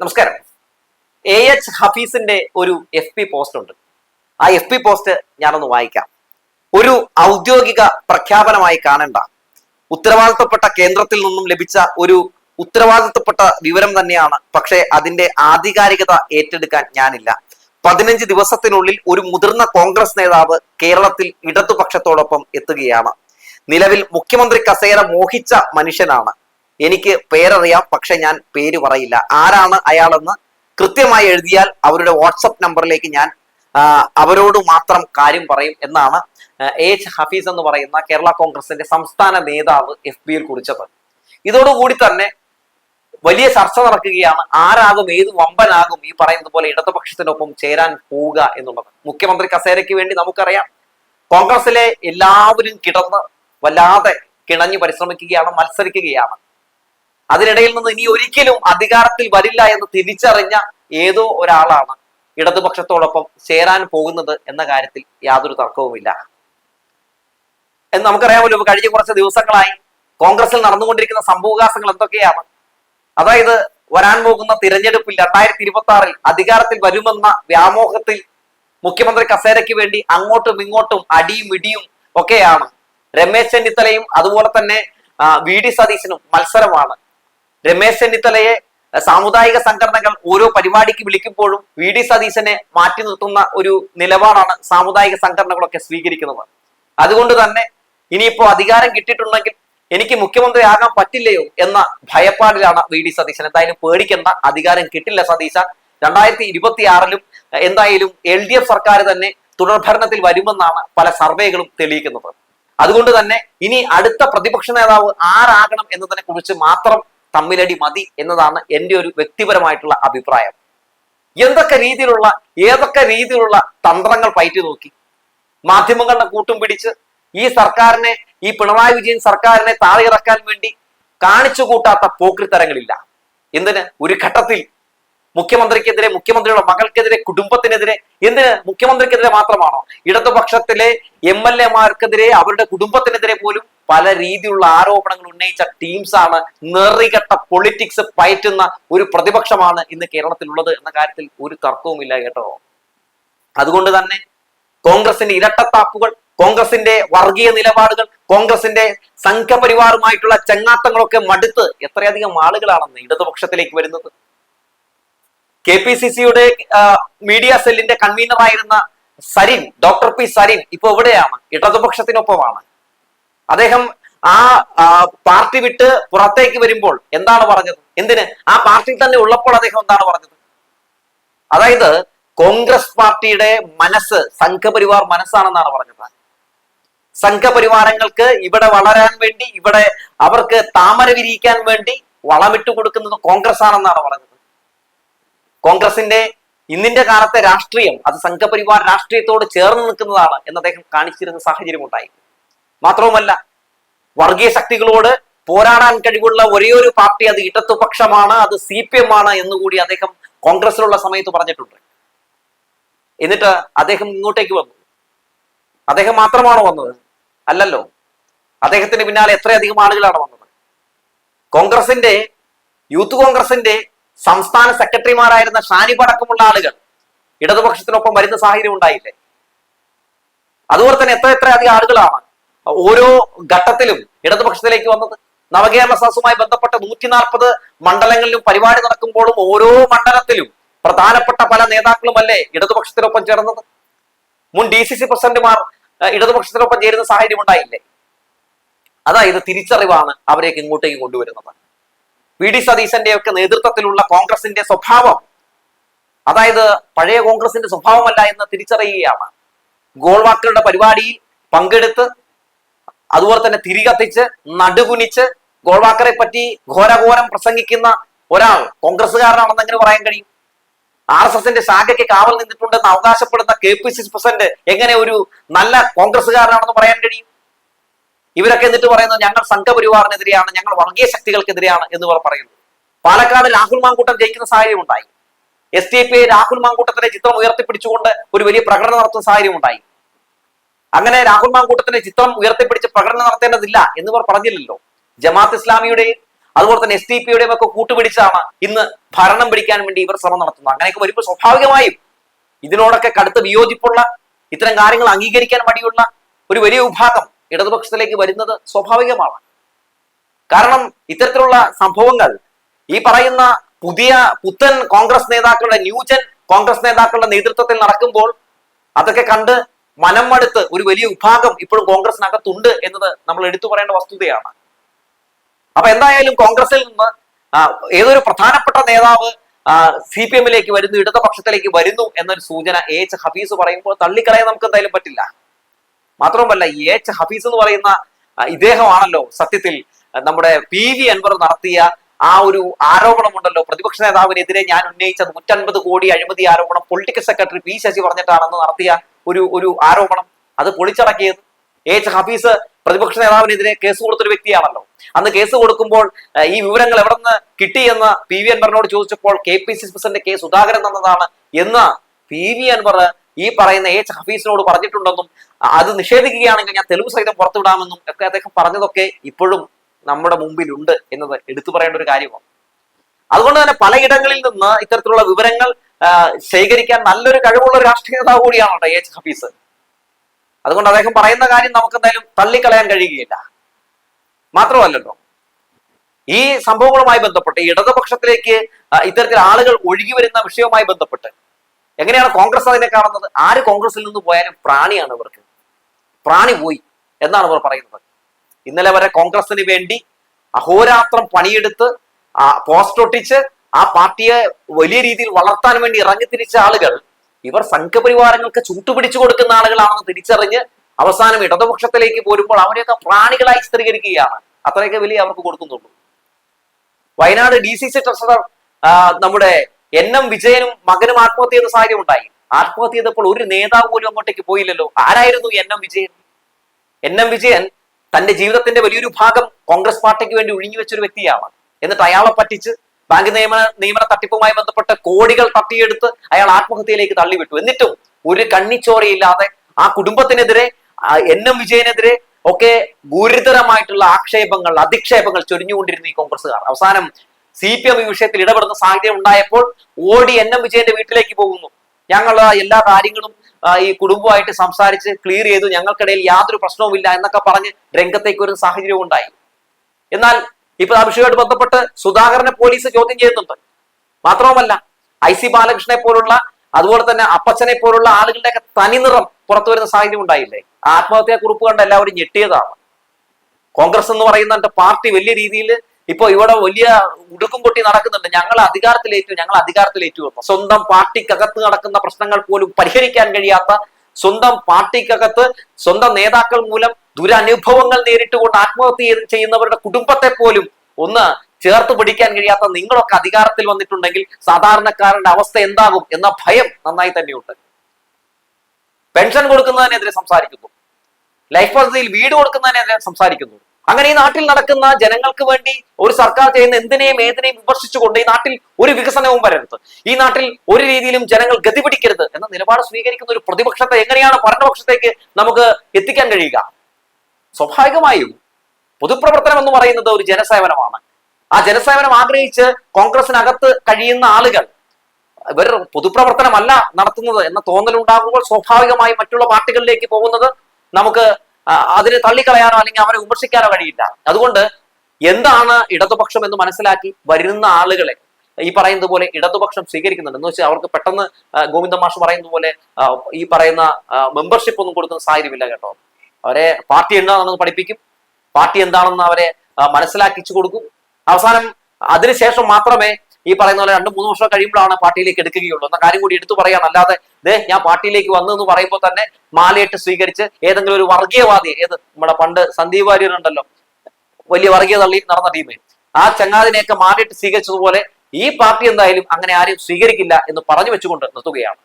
നമസ്കാരം. A H ഹഫീസിന്റെ ഒരു F P post ഉണ്ട്. ആ എഫ് പി പോസ്റ്റ് ഞാനൊന്ന് വായിക്കാം. ഒരു ഔദ്യോഗിക പ്രഖ്യാപനമായി കാണേണ്ട. ഉത്തരവാദിത്തപ്പെട്ട കേന്ദ്രത്തിൽ നിന്നും ലഭിച്ച ഒരു ഉത്തരവാദിത്തപ്പെട്ട വിവരം തന്നെയാണ്. പക്ഷേ അതിന്റെ ആധികാരികത ഏറ്റെടുക്കാൻ ഞാനില്ല. പതിനഞ്ച് ദിവസത്തിനുള്ളിൽ ഒരു മുതിർന്ന കോൺഗ്രസ് നേതാവ് കേരളത്തിൽ ഇടതുപക്ഷത്തോടൊപ്പം എത്തുകയാണ്. നിലവിൽ മുഖ്യമന്ത്രി കസേര മോഹിച്ച മനുഷ്യനാണ്. എനിക്ക് പേരറിയാം പക്ഷെ ഞാൻ പേര് പറയില്ല. ആരാണ് അയാളെന്ന് കൃത്യമായി എഴുതിയാൽ അവരുടെ വാട്സപ്പ് നമ്പറിലേക്ക് ഞാൻ അവരോട് മാത്രം കാര്യം പറയും എന്നാണ് എച്ച് ഹഫീസ് എന്ന് പറയുന്ന കേരള കോൺഗ്രസിന്റെ സംസ്ഥാന നേതാവ് എഫ് ബിയിൽ കുറിച്ചത്. ഇതോടുകൂടി തന്നെ വലിയ ചർച്ച നടക്കുകയാണ് ആരാകും ഏത് വമ്പനാകും ഈ പറയുന്നത് പോലെ ഇടതുപക്ഷത്തിനൊപ്പം ചേരാൻ പോവുക എന്നുള്ളത്. മുഖ്യമന്ത്രി കസേരയ്ക്ക് വേണ്ടി നമുക്കറിയാം കോൺഗ്രസിലെ എല്ലാവരും കിടന്ന് വല്ലാതെ കിണഞ്ഞു പരിശ്രമിക്കുകയാണ് മത്സരിക്കുകയാണ്. അതിനിടയിൽ നിന്ന് ഇനി ഒരിക്കലും അധികാരത്തിൽ വരില്ല എന്ന് തിരിച്ചറിഞ്ഞ ഏതോ ഒരാളാണ് ഇടതുപക്ഷത്തോടൊപ്പം ചേരാൻ പോകുന്നത് എന്ന കാര്യത്തിൽ യാതൊരു തർക്കവുമില്ല. എന്ന് നമുക്കറിയാമല്ലോ കഴിഞ്ഞ കുറച്ച് ദിവസങ്ങളായി കോൺഗ്രസിൽ നടന്നുകൊണ്ടിരിക്കുന്ന സംഭവവികാസങ്ങൾ എന്തൊക്കെയാണ്? അതായത് വരാൻ പോകുന്ന തിരഞ്ഞെടുപ്പിൽ രണ്ടായിരത്തി ഇരുപത്തി ആറിൽ അധികാരത്തിൽ വരുമെന്ന വ്യാമോഹത്തിൽ മുഖ്യമന്ത്രി കസേരയ്ക്ക് വേണ്ടി അങ്ങോട്ടും ഇങ്ങോട്ടും അടിയും ഇടിയും ഒക്കെയാണ്. രമേശ് ചെന്നിത്തലയും അതുപോലെ തന്നെ വി ഡി സതീശനും മത്സരമാണ്. രമേശ് ചെന്നിത്തലയെ സാമുദായിക സംഘടനകൾ ഓരോ പരിപാടിക്ക് വിളിക്കുമ്പോഴും വി ഡി സതീശനെ മാറ്റി നിർത്തുന്ന ഒരു നിലപാടാണ് സാമുദായിക സംഘടനകളൊക്കെ സ്വീകരിക്കുന്നത്. അതുകൊണ്ട് തന്നെ ഇനിയിപ്പോ അധികാരം കിട്ടിയിട്ടുണ്ടെങ്കിൽ എനിക്ക് മുഖ്യമന്ത്രി ആകാൻ പറ്റില്ലയോ എന്ന ഭയപ്പാടിലാണ് വി ഡി സതീശൻ. എന്തായാലും പേടിക്കേണ്ട അധികാരം കിട്ടില്ല സതീശ. രണ്ടായിരത്തി ഇരുപത്തി ആറിലും എന്തായാലും എൽ ഡി എഫ് സർക്കാർ തന്നെ തുടർഭരണത്തിൽ വരുമെന്നാണ് പല സർവേകളും തെളിയിക്കുന്നത്. അതുകൊണ്ട് തന്നെ ഇനി അടുത്ത പ്രതിപക്ഷ നേതാവ് ആരാകണം എന്നതിനെ കുറിച്ച് മാത്രം തമ്മിലടി മതി എന്നതാണ് എന്റെ ഒരു വ്യക്തിപരമായിട്ടുള്ള അഭിപ്രായം. എന്തൊക്കെ രീതിയിലുള്ള ഏതൊക്കെ രീതിയിലുള്ള തന്ത്രങ്ങൾ പയറ്റി നോക്കി? മാധ്യമങ്ങളുടെ കൂട്ടും പിടിച്ച് ഈ സർക്കാരിനെ ഈ പിണറായി വിജയൻ സർക്കാരിനെ താഴെ ഇറക്കാൻ വേണ്ടി കാണിച്ചു കൂട്ടാത്ത പോക്രിത്തരങ്ങളില്ല. എന്തിന്? ഒരു ഘട്ടത്തിൽ മുഖ്യമന്ത്രിക്കെതിരെ മുഖ്യമന്ത്രിയുടെ മകൾക്കെതിരെ കുടുംബത്തിനെതിരെ എന്തിന്? മുഖ്യമന്ത്രിക്കെതിരെ മാത്രമാണോ? ഇടതുപക്ഷത്തിലെ എം എൽ എമാർക്കെതിരെ അവരുടെ കുടുംബത്തിനെതിരെ പോലും പല രീതിയിലുള്ള ആരോപണങ്ങൾ ഉന്നയിച്ച ടീംസ് ആണ് നെറികെട്ട പൊളിറ്റിക്സ് പയറ്റുന്ന ഒരു പ്രതിപക്ഷമാണ് ഇന്ന് കേരളത്തിലുള്ളത് എന്ന കാര്യത്തിൽ ഒരു തർക്കവുമില്ല കേട്ടോ. അതുകൊണ്ട് തന്നെ കോൺഗ്രസിന്റെ ഇരട്ടത്താപ്പുകൾ കോൺഗ്രസിന്റെ വർഗീയ നിലപാടുകൾ കോൺഗ്രസിന്റെ സംഘപരിവാറുമായിട്ടുള്ള ചങ്ങാത്തങ്ങളൊക്കെ മടുത്ത് എത്രയധികം ആളുകളാണെന്ന് ഇടതുപക്ഷത്തിലേക്ക് വരുന്നത്. കെ പി സി സിയുടെ മീഡിയ സെല്ലിന്റെ കൺവീനറായിരുന്ന സരിൻ ഡോക്ടർ പി സരിൻ ഇപ്പൊ എവിടെയാണ്? ഇടതുപക്ഷത്തിനൊപ്പമാണ്. അദ്ദേഹം ആ പാർട്ടി വിട്ട് പുറത്തേക്ക് വരുമ്പോൾ എന്താണ് പറഞ്ഞത്? എന്തിന്? ആ പാർട്ടിയിൽ തന്നെ ഉള്ളപ്പോൾ അദ്ദേഹം എന്താണ് പറഞ്ഞത്? അതായത് കോൺഗ്രസ് പാർട്ടിയുടെ മനസ്സ് സംഘപരിവാർ മനസ്സാണെന്നാണ് പറഞ്ഞത്. സംഘപരിവാരങ്ങൾക്ക് ഇവിടെ വളരാൻ വേണ്ടി ഇവിടെ അവർക്ക് താമര വിരിയിക്കാൻ വേണ്ടി വളമിട്ട് കൊടുക്കുന്നത് കോൺഗ്രസ് ആണെന്നാണ് പറഞ്ഞത്. കോൺഗ്രസിന്റെ ഇന്നിന്റെ കാലത്തെ രാഷ്ട്രീയം അത് സംഘപരിവാർ രാഷ്ട്രീയത്തോട് ചേർന്ന് നിൽക്കുന്നതാണ് എന്ന് അദ്ദേഹം കാണിച്ചിരുന്ന സാഹചര്യം ഉണ്ടായി മാത്രവുമല്ല വർഗീയ ശക്തികളോട് പോരാടാൻ കഴിവുള്ള ഒരേ ഒരു പാർട്ടി അത് ഇടതുപക്ഷമാണ് അത് സി പി എം ആണ് എന്നുകൂടി അദ്ദേഹം കോൺഗ്രസിലുള്ള സമയത്ത് പറഞ്ഞിട്ടുണ്ട്. എന്നിട്ട് അദ്ദേഹം ഇങ്ങോട്ടേക്ക് വന്നു. അദ്ദേഹം മാത്രമാണോ വന്നത്? അല്ലല്ലോ. അദ്ദേഹത്തിന് പിന്നാലെ എത്രയധികം ആളുകളാണ് വന്നത്? കോൺഗ്രസിന്റെ യൂത്ത് കോൺഗ്രസിന്റെ സംസ്ഥാന സെക്രട്ടറിമാരായിരുന്ന ഷാനിബ് അടക്കമുള്ള ആളുകൾ ഇടതുപക്ഷത്തിനൊപ്പം വരുന്ന സാഹചര്യം ഉണ്ടായില്ലേ? അതുപോലെ തന്നെ എത്ര എത്ര അധികം ആളുകളാണ് ഓരോ ഘട്ടത്തിലും ഇടതുപക്ഷത്തിലേക്ക് വന്നത് നവകേരള സദസ്സുമായി ബന്ധപ്പെട്ട നൂറ്റി നാൽപ്പത് മണ്ഡലങ്ങളിലും പരിപാടി നടക്കുമ്പോഴും ഓരോ മണ്ഡലത്തിലും പ്രധാനപ്പെട്ട പല നേതാക്കളുമല്ലേ ഇടതുപക്ഷത്തിനൊപ്പം ചേർന്നത്? മുൻ ഡി സി സി പ്രസിഡന്റുമാർ ഇടതുപക്ഷത്തിനൊപ്പം ചേരുന്ന സാഹചര്യം ഉണ്ടായില്ലേ? അതായത് തിരിച്ചറിവാണ് അവരേക്ക് ഇങ്ങോട്ടേക്ക് കൊണ്ടുവരുന്നത്. വി ഡി സതീശന്റെ ഒക്കെ നേതൃത്വത്തിലുള്ള കോൺഗ്രസിന്റെ സ്വഭാവം അതായത് പഴയ കോൺഗ്രസിന്റെ സ്വഭാവമല്ല എന്ന് തിരിച്ചറിയുകയാണ്. ഗോൾവാക്കറുടെ പരിപാടിയിൽ പങ്കെടുത്ത് അതുപോലെ തന്നെ തിരികത്തിച്ച് നടുകുനിച്ച് ഗോൾവാക്കറെ പറ്റി ഘോരഘോരം പ്രസംഗിക്കുന്ന ഒരാൾ കോൺഗ്രസ്സുകാരനാണെന്ന് എങ്ങനെ പറയാൻ കഴിയും? ആർ എസ് എസിന്റെ ശാഖയ്ക്ക് കാവൽ നിന്നിട്ടുണ്ടെന്ന് അവകാശപ്പെടുന്ന K P C C president എങ്ങനെ ഒരു നല്ല കോൺഗ്രസ്സുകാരനാണെന്ന് പറയാൻ കഴിയും? ഇവരൊക്കെ എന്നിട്ട് പറയുന്നത് ഞങ്ങൾ സംഘപരിവാറിനെതിരെയാണ് ഞങ്ങൾ വർഗീയ ശക്തികൾക്കെതിരെയാണ് എന്ന് ഇവർ പറയുന്നു. പാലക്കാട് രാഹുൽ മാങ്കൂട്ടം ജയിക്കുന്ന സാഹചര്യം ഉണ്ടായി എസ് ടി പി രാഹുൽ മാങ്കൂട്ടത്തിന്റെ ചിത്രം ഉയർത്തിപ്പിടിച്ചുകൊണ്ട് ഒരു വലിയ പ്രകടനം നടത്തുന്ന സാഹചര്യം ഉണ്ടായി അങ്ങനെ രാഹുൽ മാങ്കൂട്ടത്തിന്റെ ചിത്രം ഉയർത്തിപ്പിടിച്ച് പ്രകടനം നടത്തേണ്ടതില്ല എന്നിവർ പറഞ്ഞില്ലല്ലോ. ജമാഅത്ത് ഇസ്ലാമിയുടെയും അതുപോലെ തന്നെ എസ് ടി പിയുടെയും ഒക്കെ കൂട്ടുപിടിച്ചാണ് ഇന്ന് ഭരണം പിടിക്കാൻ വേണ്ടി ഇവർ ശ്രമം നടത്തുന്നത്. അങ്ങനെയൊക്കെ വരുമ്പോൾ സ്വാഭാവികമായും ഇതിനോടൊക്കെ കടുത്ത് വിയോജിപ്പുള്ള ഇത്തരം കാര്യങ്ങൾ അംഗീകരിക്കാൻ മടിയുള്ള ഒരു വലിയ വിഭാഗം ഇടതുപക്ഷത്തിലേക്ക് വരുന്നത് സ്വാഭാവികമാണ്. കാരണം ഇത്തരത്തിലുള്ള സംഭവങ്ങൾ ഈ പറയുന്ന പുതിയ പുത്തൻ കോൺഗ്രസ് നേതാക്കളുടെ ന്യൂജൻ കോൺഗ്രസ് നേതാക്കളുടെ നേതൃത്വത്തിൽ നടക്കുമ്പോൾ അതൊക്കെ കണ്ട് മനം മടുത്ത് ഒരു വലിയ വിഭാഗം ഇപ്പോഴും കോൺഗ്രസിനകത്തുണ്ട് എന്നത് നമ്മൾ എടുത്തു പറയേണ്ട വസ്തുതയാണ്. അപ്പൊ എന്തായാലും കോൺഗ്രസിൽ നിന്ന് ഏതൊരു പ്രധാനപ്പെട്ട നേതാവ് സി പി എമ്മിലേക്ക് വരുന്നു ഇടതുപക്ഷത്തിലേക്ക് വരുന്നു എന്നൊരു സൂചന എ എച്ച് ഹഫീസ് പറയുമ്പോൾ തള്ളിക്കളയാൻ നമുക്ക് എന്തായാലും പറ്റില്ല. മാത്രവുമല്ല എ എച്ച് ഹഫീസ് എന്ന് പറയുന്ന ഇദ്ദേഹമാണല്ലോ സത്യത്തിൽ നമ്മുടെ പി വി അൻവർ നടത്തിയ ആ ഒരു ആരോപണമുണ്ടല്ലോ. പ്രതിപക്ഷ നേതാവിനെതിരെ ഞാൻ ഉന്നയിച്ച നൂറ്റൻപത് കോടി അഴിമതി ആരോപണം. പൊളിറ്റിക്കൽ സെക്രട്ടറി പി ശശി പറഞ്ഞിട്ടാണെന്ന് നടത്തിയ ഒരു ഒരു ആരോപണം. അത് പൊളിച്ചടക്കിയത് എച്ച് ഹഫീസ് പ്രതിപക്ഷ നേതാവിനെതിരെ കേസ് കൊടുത്തൊരു വ്യക്തിയാണല്ലോ. അന്ന് കേസ് കൊടുക്കുമ്പോൾ ഈ വിവരങ്ങൾ എവിടെ നിന്ന് കിട്ടിയെന്ന് പി വി അൻവറിനോട് ചോദിച്ചപ്പോൾ K P C president K Sudhakaran തന്നതാണ് എന്ന് പി വി അൻവർ ഈ പറയുന്ന എച്ച് ഹഫീസിനോട് പറഞ്ഞിട്ടുണ്ടെന്നും അത് നിഷേധിക്കുകയാണെങ്കിൽ ഞാൻ തെളിവ് സഹിതം പുറത്തുവിടാമെന്നും ഒക്കെ അദ്ദേഹം പറഞ്ഞതൊക്കെ ഇപ്പോഴും നമ്മുടെ മുമ്പിലുണ്ട് എന്നത് എടുത്തു പറയേണ്ട ഒരു കാര്യമാണ്. അതുകൊണ്ട് തന്നെ പലയിടങ്ങളിൽ നിന്ന് ഇത്തരത്തിലുള്ള വിവരങ്ങൾ ശേഖരിക്കാൻ നല്ലൊരു കഴിവുള്ള രാഷ്ട്രീയ നേതാവ് കൂടിയാണ് എ എച്ച് ഹഫീസ്. അതുകൊണ്ട് അദ്ദേഹം പറയുന്ന കാര്യം നമുക്ക് എന്തായാലും തള്ളിക്കളയാൻ കഴിയുകയില്ല. മാത്രമല്ലല്ലോ ഈ സംഭവങ്ങളുമായി ബന്ധപ്പെട്ട് ഇടതുപക്ഷത്തിലേക്ക് ഇത്തരത്തിൽ ആളുകൾ ഒഴുകി വരുന്ന വിഷയവുമായി ബന്ധപ്പെട്ട് എങ്ങനെയാണ് കോൺഗ്രസ് അതിനെ കാണുന്നത്? ആര് കോൺഗ്രസിൽ നിന്ന് പോയാലും പ്രാണിയാണ് ഇവർക്ക്. പ്രാണി പോയി എന്നാണ് ഇവർ പറയുന്നത്. ഇന്നലെ വരെ കോൺഗ്രസിന് വേണ്ടി അഹോരാത്രം പണിയെടുത്ത് പോസ്റ്റ് ഒട്ടിച്ച് ആ പാർട്ടിയെ വലിയ രീതിയിൽ വളർത്താൻ വേണ്ടി ഇറങ്ങിത്തിരിച്ച ആളുകൾ ഇവർ സംഘപരിവാരങ്ങൾക്ക് ചൂട്ടുപിടിച്ചു കൊടുക്കുന്ന ആളുകളാണെന്ന് തിരിച്ചറിഞ്ഞ് അവസാനം ഇടതുപക്ഷത്തിലേക്ക് പോരുമ്പോൾ അവരെയൊക്കെ പ്രാണികളായി ചിത്രീകരിക്കുകയാണ്. അത്രയൊക്കെ വലിയ അവർക്ക് കൊടുക്കുന്നുള്ളൂ. Wayanad D C C treasurer നമ്മുടെ എൻ എം വിജയനും മകനും ആത്മഹത്യ ചെയ്ത സാഹചര്യം ഉണ്ടായി. ആത്മഹത്യ ചെയ്തപ്പോൾ ഒരു നേതാവ് പോലും അങ്ങോട്ടേക്ക് പോയില്ലല്ലോ. ആരായിരുന്നു N M Vijayan? N M Vijayan തന്റെ ജീവിതത്തിന്റെ വലിയൊരു ഭാഗം കോൺഗ്രസ് പാർട്ടിക്ക് വേണ്ടി ഒഴിഞ്ഞു വെച്ചൊരു വ്യക്തിയാണ്. എന്നിട്ട് അയാളെ പറ്റിച്ച് ബാങ്ക് നിയമന നിയമന തട്ടിപ്പുമായി ബന്ധപ്പെട്ട് കോടികൾ തട്ടിയെടുത്ത് അയാൾ ആത്മഹത്യയിലേക്ക് തള്ളിവിട്ടു. എന്നിട്ടും ഒരു കണ്ണിച്ചോരയില്ലാതെ ആ കുടുംബത്തിനെതിരെ എൻ എം വിജയനെതിരെ ഒക്കെ ഗുരുതരമായിട്ടുള്ള ആക്ഷേപങ്ങൾ അധിക്ഷേപങ്ങൾ ചൊരിഞ്ഞുകൊണ്ടിരുന്ന ഈ കോൺഗ്രസ്സുകാർ. അവസാനം സി പി എം ഈ വിഷയത്തിൽ ഇടപെടുന്ന സാഹചര്യം ഉണ്ടായപ്പോൾ ഓടി എൻ എം വിജയന്റെ വീട്ടിലേക്ക് പോകുന്നു. ഞങ്ങൾ എല്ലാ കാര്യങ്ങളും ഈ കുടുംബമായിട്ട് സംസാരിച്ച് ക്ലിയർ ചെയ്തു. ഞങ്ങൾക്കിടയിൽ യാതൊരു പ്രശ്നവുമില്ല എന്നൊക്കെ പറഞ്ഞ് രംഗത്തേക്ക് ഒരു സാഹചര്യവും ഉണ്ടായി. എന്നാൽ ഇപ്പൊ ആ വിഷയമായിട്ട് ബന്ധപ്പെട്ട് സുധാകരനെ പോലീസ് ചോദ്യം ചെയ്യുന്നുണ്ട്. മാത്രവുമല്ല ഐ സി ബാലകൃഷ്ണനെ പോലുള്ള അതുപോലെ തന്നെ അപ്പച്ചനെ പോലുള്ള ആളുകളുടെയൊക്കെ തനിനിറം പുറത്തു വരുന്ന സാഹചര്യം ഉണ്ടായില്ലേ? ആത്മഹത്യാ കുറിപ്പ് കണ്ട് എല്ലാവരും ഞെട്ടിയതാണ്. കോൺഗ്രസ് എന്ന് പറയുന്ന പാർട്ടി വലിയ രീതിയിൽ ഇപ്പൊ ഇവിടെ വലിയ ഉടുക്കും പൊട്ടി നടക്കുന്നുണ്ട്. ഞങ്ങൾ അധികാരത്തിലേറ്റു ഞങ്ങൾ അധികാരത്തിലേറ്റു എന്ന് സ്വന്തം പാർട്ടിക്കകത്ത് നടക്കുന്ന പ്രശ്നങ്ങൾ പോലും പരിഹരിക്കാൻ കഴിയാത്ത സ്വന്തം പാർട്ടിക്കകത്ത് സ്വന്തം നേതാക്കൾ മൂലം ദുരനുഭവങ്ങൾ നേരിട്ടുകൊണ്ട് ആത്മഹത്യ ചെയ്യുന്നവരുടെ കുടുംബത്തെ പോലും ഒന്ന് ചേർത്ത് പിടിക്കാൻ കഴിയാത്ത നിങ്ങളൊക്കെ അധികാരത്തിൽ വന്നിട്ടുണ്ടെങ്കിൽ സാധാരണക്കാരന്റെ അവസ്ഥ എന്താകും എന്ന ഭയം നന്നായി തന്നെയുണ്ട്. പെൻഷൻ കൊടുക്കുന്നതിനെതിരെ സംസാരിക്കുന്നു. ലൈഫ് പദ്ധതിയിൽ വീട് കൊടുക്കുന്നതിനെതിരെ സംസാരിക്കുന്നു. അങ്ങനെ ഈ നാട്ടിൽ നടക്കുന്ന ജനങ്ങൾക്ക് വേണ്ടി ഒരു സർക്കാർ ചെയ്യുന്ന എന്തിനേയും ഏതിനേയും വിമർശിച്ചുകൊണ്ട് ഈ നാട്ടിൽ ഒരു വികസനവും വരരുത്. ഈ നാട്ടിൽ ഒരു രീതിയിലും ജനങ്ങൾ ഗതിപിടിക്കരുത് എന്ന നിലപാട് സ്വീകരിക്കുന്ന ഒരു പ്രതിപക്ഷത്തെ എങ്ങനെയാണ് ഭരണപക്ഷത്തേക്ക് നമുക്ക് എത്തിക്കാൻ കഴിയുക? സ്വാഭാവികമായും പൊതുപ്രവർത്തനം എന്ന് പറയുന്നത് ഒരു ജനസേവനമാണ്. ആ ജനസേവനം ആഗ്രഹിച്ച് കോൺഗ്രസിനകത്ത് കഴിയുന്ന ആളുകൾ ഇവർ പൊതുപ്രവർത്തനമല്ല നടത്തുന്നത് എന്ന തോന്നലുണ്ടാകുമ്പോൾ സ്വാഭാവികമായി മറ്റുള്ള പാർട്ടികളിലേക്ക് പോകുന്നത് നമുക്ക് അതിനെ തള്ളിക്കളയാനോ അല്ലെങ്കിൽ അവരെ വിമർശിക്കാനോ കഴിയില്ല. അതുകൊണ്ട് എന്താണ് ഇടതുപക്ഷം എന്ന് മനസ്സിലാക്കി വരുന്ന ആളുകളെ ഈ പറയുന്നത് പോലെ ഇടതുപക്ഷം സ്വീകരിക്കുന്നുണ്ട്. എന്ന് വെച്ചാൽ അവർക്ക് പെട്ടെന്ന് ഗോവിന്ദ മാഷ് പറയുന്നത് പോലെ ഈ പറയുന്ന മെമ്പർഷിപ്പ് ഒന്നും കൊടുക്കുന്ന സാഹചര്യമില്ല കേട്ടോ. അവരെ പാർട്ടി എന്താണെന്ന് പഠിപ്പിക്കും. പാർട്ടി എന്താണെന്ന് അവരെ മനസ്സിലാക്കിച്ചു കൊടുക്കും. അവസാനം അതിനുശേഷം മാത്രമേ ഈ പറയുന്ന പോലെ രണ്ട് മൂന്ന് വർഷം കഴിയുമ്പോഴാണ് പാർട്ടിയിലേക്ക് എടുക്കുകയുള്ളൂ. എന്ന കാര്യം കൂടി എടുത്തു പറയാൻ അല്ലാതെ ദേ ഞാൻ പാർട്ടിയിലേക്ക് വന്നു എന്ന് പറയുമ്പോൾ തന്നെ മാലയിട്ട് സ്വീകരിച്ച് ഏതെങ്കിലും ഒരു വർഗീയവാദി ഏത് നമ്മുടെ പണ്ട് സന്ദീപ് വാര്യർ ഉണ്ടല്ലോ വലിയ വർഗീയ തള്ളി നടന്ന ടീമേ ആ ചങ്ങാതിനെയൊക്കെ മാലയിട്ട് സ്വീകരിച്ചതുപോലെ ഈ പാർട്ടി എന്തായാലും അങ്ങനെ ആരും സ്വീകരിക്കില്ല എന്ന് പറഞ്ഞു വെച്ചുകൊണ്ട് നിർത്തുകയാണ്.